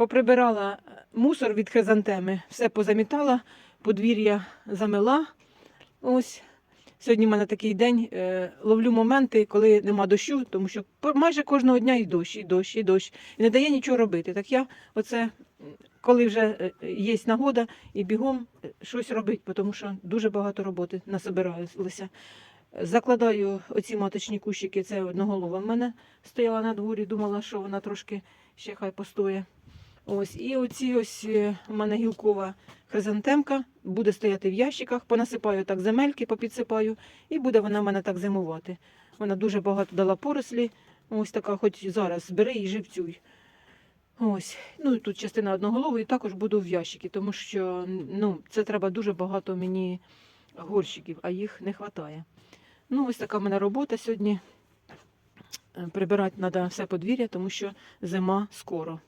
Поприбирала е, мусор від хризантеми, все позамітала, подвір'я замила. Ось. Сьогодні в мене такий день. е, Ловлю моменти, коли нема дощу, тому що майже кожного дня і дощ, і дощ, і дощ. І не дає нічого робити. Так я оце, коли вже е, є нагода, і бігом щось робити, тому що дуже багато роботи насобиралися. Закладаю оці маточні кущики, це одноголова в мене стояла на дворі, думала, що вона трошки ще хай постоє. Ось, і оці ось е, у мене гілкова хризантемка буде стояти в ящиках, понасипаю так земельки, попідсипаю, і буде вона в мене так зимувати. Вона дуже багато дала порослі. Ось така, хоч зараз бери і живцюй. Ось. Ну і тут частина одноголової також буду в ящики, тому що ну, це треба дуже багато мені горщиків, а їх не вистачає. Ну, ось така в мене робота сьогодні. Е, Прибирати треба все подвір'я, тому що зима скоро.